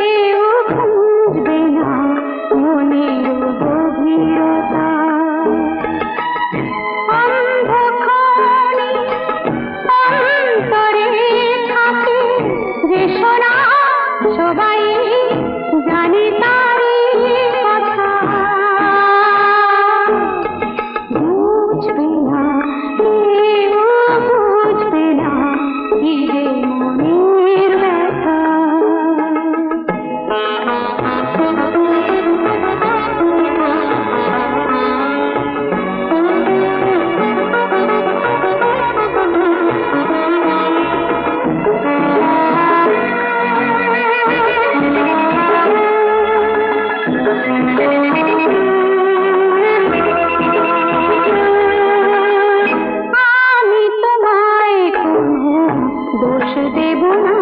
কেউ খুঁজবে না, মনের গভীরতা। অন্ধকারে অন্তরে থাকে যে সোনা, সবাই জানে তারই কথা। বুঝবে না, কেউ বুঝবে না দেব না।